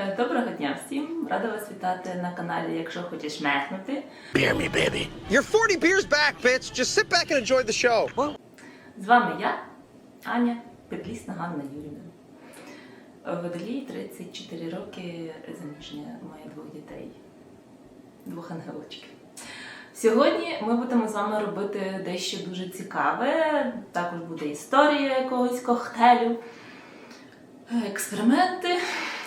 Е, Доброго дня всім! Рада вас вітати на каналі, якщо хочеш мехнути. Beer me, baby. You're 40 beers back, bitch. Just sit back and enjoy the show. Well, З вами я, Аня, Петлісна Ганна Юрівна. Водолій 34 роки, заміжня, має двох дітей, двох ангелочків. Сьогодні ми будемо з вами робити дещо дуже цікаве. Також буде історія якогось коктейлю, експерименти,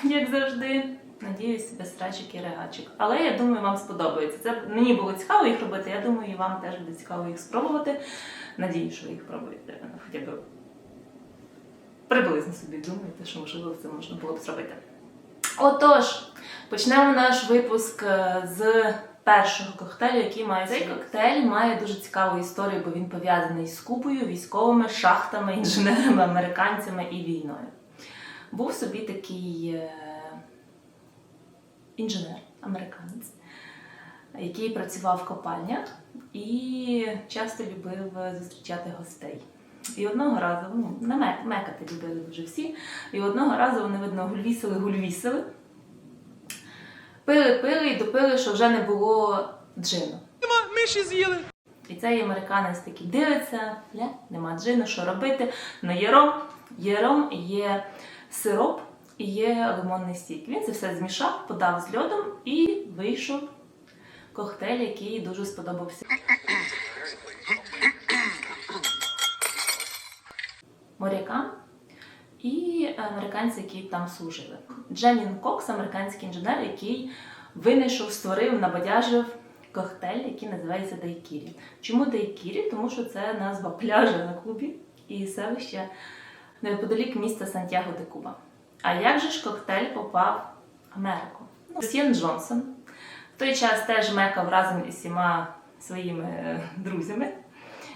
як завжди. Надіюсь, без срачок і регачок. Але я думаю, вам сподобається. Це мені було цікаво їх робити. Я думаю, і вам теж буде цікаво їх спробувати. Надіюсь, що ви їх пробуєте. Хоча б приблизно собі думаєте, що можливо це можна було б зробити. Отож, почнемо наш випуск е, з першого коктейлю, який має цей коктейль має дуже цікаву історію, бо він пов'язаний з Кубою, військовими шахтами, інженерами, американцями і війною. Був собі такий е, інженер, американець, який працював в копальнях і часто любив зустрічати гостей. І одного разу, ну, на мекати любили дуже всі. І одного разу вони, видно, гульвісили, гульвісили. Пили, пили і допили, що вже не було джину. миші з'їли. І цей американець такий дивиться, ля, нема джину, що робити. Ну є ром, є ром, є сироп і є лимонний сік. Він це все змішав, подав з льодом і вийшов коктейль, який дуже сподобався. Морякам і американці, які там служили. Дженнін Кокс, американський інженер, який винайшов, створив, набадяжив коктейль, який називається Дайкірі. Чому Дайкірі? Тому що це назва пляжа на Кубі і селища неподалік міста Сантьяго де Куба. А як же ж коктейль попав в Америку? Ну, Джонсон в той час теж мекав разом із всіма своїми е, друзями.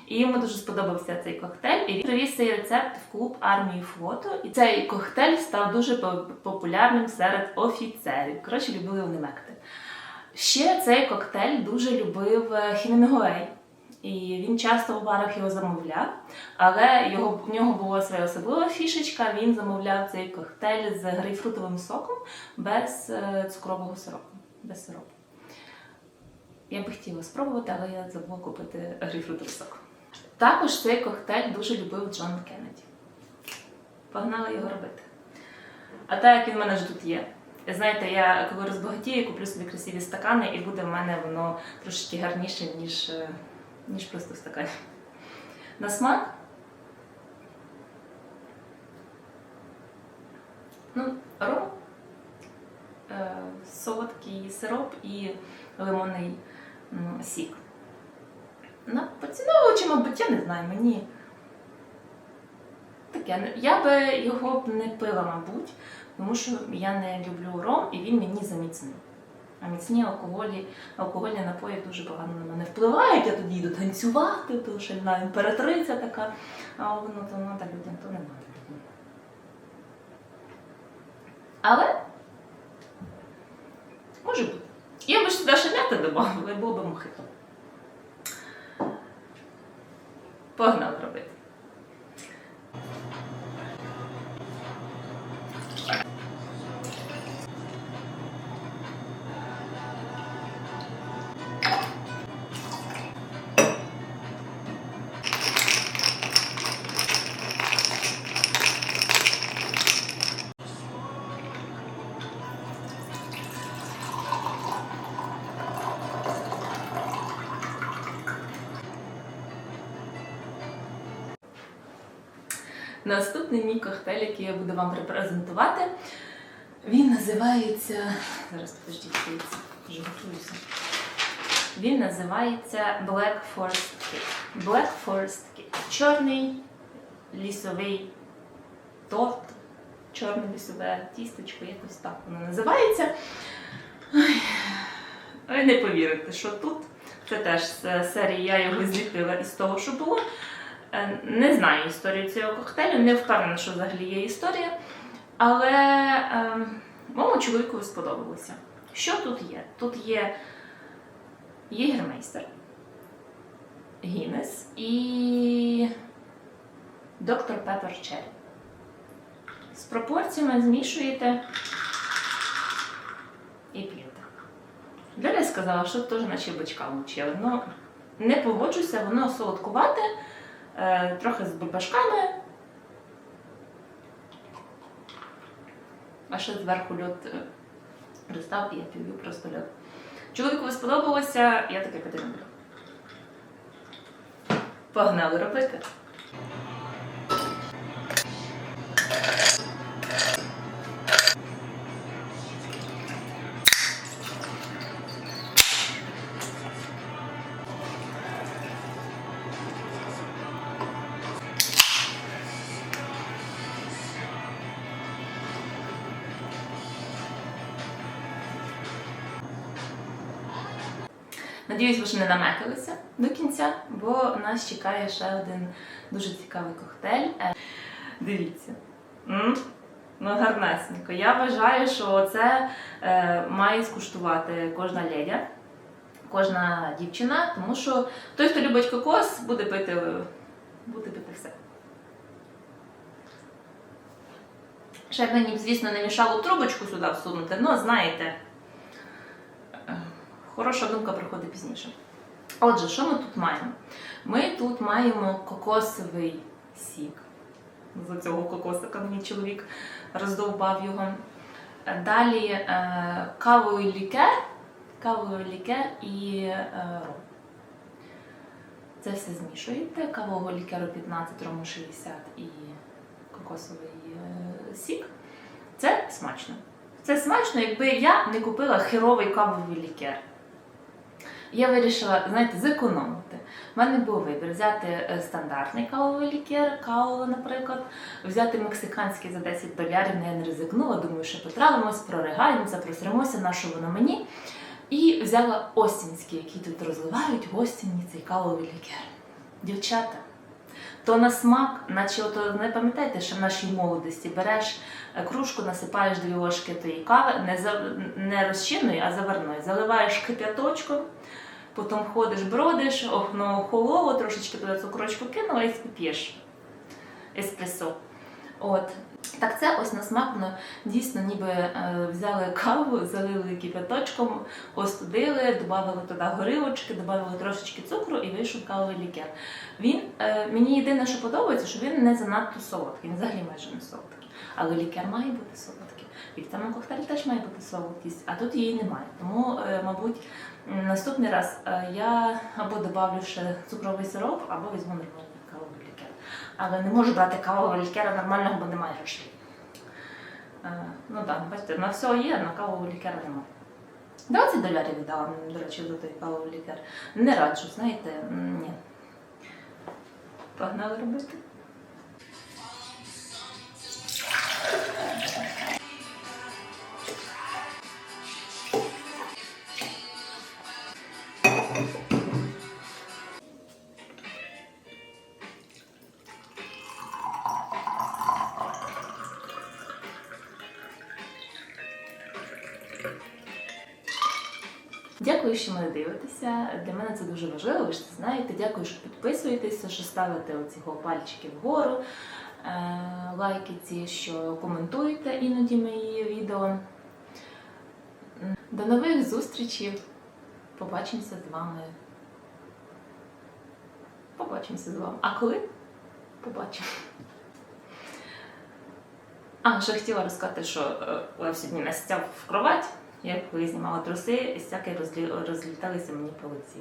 І йому дуже сподобався цей коктейль. І він привіз цей рецепт в клуб армії флоту. І цей коктейль став дуже популярним серед офіцерів. Коротше, любили вони мекати. Ще цей коктейль дуже любив е, Хемінгуей. І він часто в барах його замовляв, але його, в нього була своя особлива фішечка. Він замовляв цей коктейль з грейпфрутовим соком без е, цукрового сиропу. Без сиропу. Я би хотіла спробувати, але я забула купити грейпфрутовий сок. Також цей коктейль дуже любив Джон Кеннеді. Погнала його робити. А так як він в мене ж тут є. Знаєте, я коли розбагатію, куплю собі красиві стакани, і буде в мене воно трошки гарніше, ніж, е, ніж просто в стакані. На смак. Ну, ром, е, солодкий сироп і лимонний сік. На поціновувачі, мабуть, я не знаю, мені таке. Я би його б не пила, мабуть, тому що я не люблю ром і він мені заміцний. А міцні алкоголі, алкогольні напої дуже погано на мене впливають, я тоді йду танцювати, то шальна імператриця така, а воно то треба людям, то не треба. Але може бути. Я би сюди м'яти додавала, і було б мохито. Погнали робити. Наступний мій коктейль, який я буду вам репрезентувати, він називається. Зараз подождіть, вже. Він називається Black Forest Cake. Black Forest Cake. Чорний лісовий торт, чорне лісове тістечко, якось так воно називається. Ой, не повірите, що тут. Це теж з серії я його зліпила із того, що було. Е, Не знаю історію цього коктейлю, не впевнена, що взагалі є історія. Але е, моєму чоловіку сподобалося. Що тут є? Тут є Єгермейстер, Гіннес і доктор Пеппер Черрі. З пропорціями змішуєте і п'єте. Далі сказала, що теж наче бичка мучили. Ну, не погоджуся, воно солодкувате, трохи з бабашками. А ще зверху льот пристав і я пів'ю просто льот. Чоловікові сподобалося, я таке пити. Погнали робити. Надіюсь, ви ще не намекалися до кінця, бо нас чекає ще один дуже цікавий коктейль. Е, Дивіться. М? Ну, гарнесенько. Я вважаю, що це е, має скуштувати кожна ледя, кожна дівчина, тому що той, хто любить кокос, буде пити, буде пити все. Ще б мені, звісно, не мішало трубочку сюди всунути, але знаєте, е, хороша думка приходить пізніше. Отже, що ми тут маємо? Ми тут маємо кокосовий сік. З цього кокосика мені чоловік роздовбав його. Далі е, кавовий лікер, кавовий лікер і е, ром. Це все змішуєте. Кавового лікеру 15, рому 60 і кокосовий е, сік. Це смачно. Це смачно, якби я не купила херовий кавовий лікер. Я вирішила, знаєте, зекономити. У мене був вибір взяти е, стандартний кавовий лікер, каву, наприклад, взяти мексиканський за 10 долярів, але я не ризикнула, думаю, що потравимось, проригаємося, просремося, на що воно мені. І взяла осінський, який тут розливають в цей кавовий лікер. Дівчата, то на смак, наче от не пам'ятаєте, що в нашій молодості береш е, кружку, насипаєш дві ложки тої кави, не, за, не розчинної, а заварної, заливаєш кип'яточком, потім ходиш, бродиш, охно холово, трошечки туди цукрочку кинула і п'єш еспресо. От. Так це ось на смак воно дійсно ніби е, взяли каву, залили кипяточком, остудили, додали туди горілочки, додали трошечки цукру і вийшов кавовий лікер. Він е, мені єдине, що подобається, що він не занадто солодкий, він взагалі майже не солодкий. Але лікер має бути солодкий. І в цьому коктейлі теж має бути солодкість, а тут її немає. Тому, е, мабуть, наступний раз я або добавлю ще цукровий сироп, або візьму лікер. Але не можу брати кавового лікера нормального, бо немає грошей. Е, Ну так, бачите, на все є, на кавового лікера немає. 20 долярів віддала, до речі, за той кавовий лікер. Не раджу, знаєте, ні. Погнали робити. Дякую, що мене дивитеся. Для мене це дуже важливо, ви ж це знаєте. Дякую, що підписуєтеся, що ставите оці пальчики вгору, е, лайки ці, що коментуєте іноді мої відео. До нових зустрічей. Побачимося з вами. Побачимося з вами. А коли? Побачимо. А, ще хотіла розказати, що Лев сьогодні нас стяв в кровать, як коли знімала труси, і всяке розлі- розліталися мені по лиці.